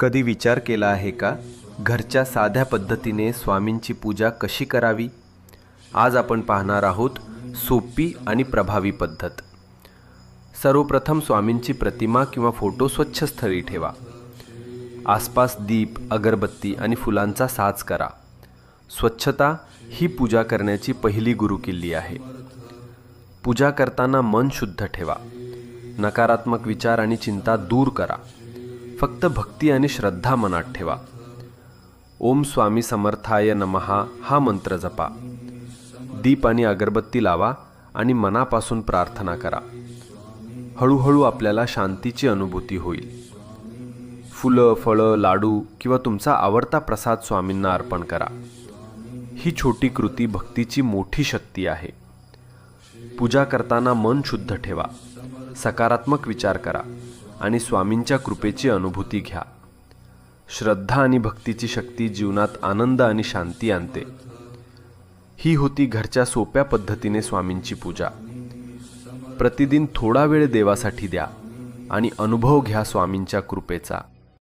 कधी विचार केला आहे का? घरच्या साध्या पद्धतीने स्वामींची पूजा कशी करावी? आज आपण पाहणार आहोत सोपी आणि प्रभावी पद्धत. सर्वप्रथम स्वामींची प्रतिमा किंवा फोटो स्वच्छ स्थळी ठेवा. आसपास दीप अगरबत्ती आणि फुलांचा साज करा. स्वच्छता ही पूजा करण्याची पहिली गुरुकिल्ली आहे. पूजा करताना मन शुद्ध ठेवा. नकारात्मक विचार आणि चिंता दूर करा. फक्त भक्ती आणि श्रद्धा मनात ठेवा. ओम स्वामी समर्थाय नमहा हा मंत्र जपा. दीप आणि अगरबत्ती लावा आणि मनापासून प्रार्थना करा. हळूहळू आपल्याला शांतीची अनुभूती होईल. फुलं फळं लाडू किंवा तुमचा आवडता प्रसाद स्वामींना अर्पण करा. ही छोटी कृती भक्तीची मोठी शक्ती आहे. पूजा करताना मन शुद्ध ठेवा. सकारात्मक विचार करा. आणि स्वामींच्या कृपेची अनुभूती घ्या. श्रद्धा आणि भक्तीची शक्ती जीवनात आनंद आणि शांती आणते. ही होती घरच्या सोप्या पद्धतीने स्वामींची पूजा. प्रतिदिन थोडा वेळ देवासाठी द्या आणि अनुभव घ्या स्वामींच्या कृपेचा.